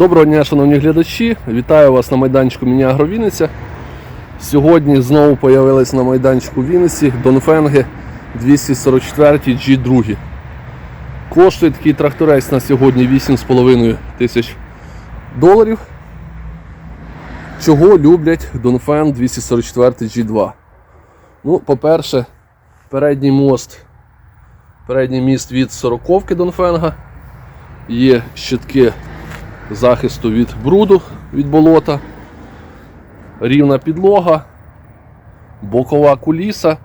Доброго дня, шановні глядачі! Вітаю вас на майданчику Міні Агровінниця. Сьогодні знову появились на майданчику Вінниці Донфенги 244 G2. Коштує такий тракторець на сьогодні 8,5 тисяч доларів. Чого люблять Донфен 244 G2? Ну, по-перше, передній мост, передній міст від 40-ки Донфенга. Є щитки захисту від бруду, від болота, рівна підлога, бокова куліса,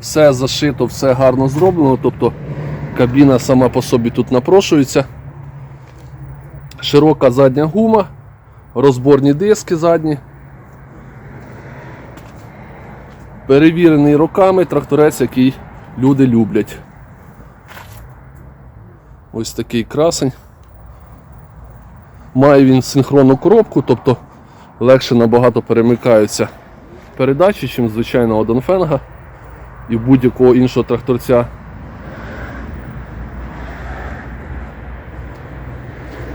все зашито, все гарно зроблено, тобто кабіна сама по собі тут напрошується. Широка задня гума, розборні диски задні. Перевірений роками тракторець, який люди люблять. Ось такий красень. Має він синхронну коробку, тобто легше набагато перемикаються передачі, чим звичайного Донфенга і будь-якого іншого тракторця.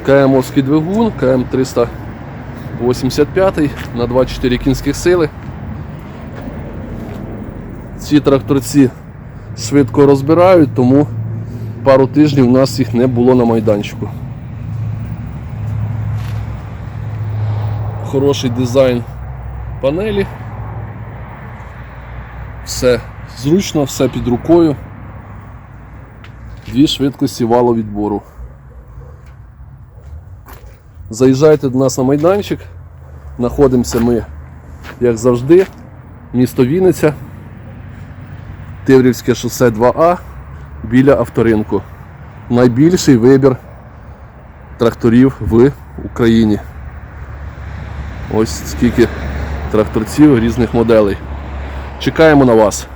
КМовський двигун, КМ 385 на 24 кінських сили. Ці тракторці швидко розбирають, тому пару тижнів у нас їх не було на майданчику. Хороший дизайн панелі. Все зручно, все під рукою. Дві швидкості валовідбору. Заїжджайте до нас на майданчик. Знаходимося ми, як завжди, місто Вінниця, Тиврівське шосе 2А біля авторинку. Найбільший вибір тракторів в Україні. Ось скільки тракторців різних моделей. Чекаємо на вас.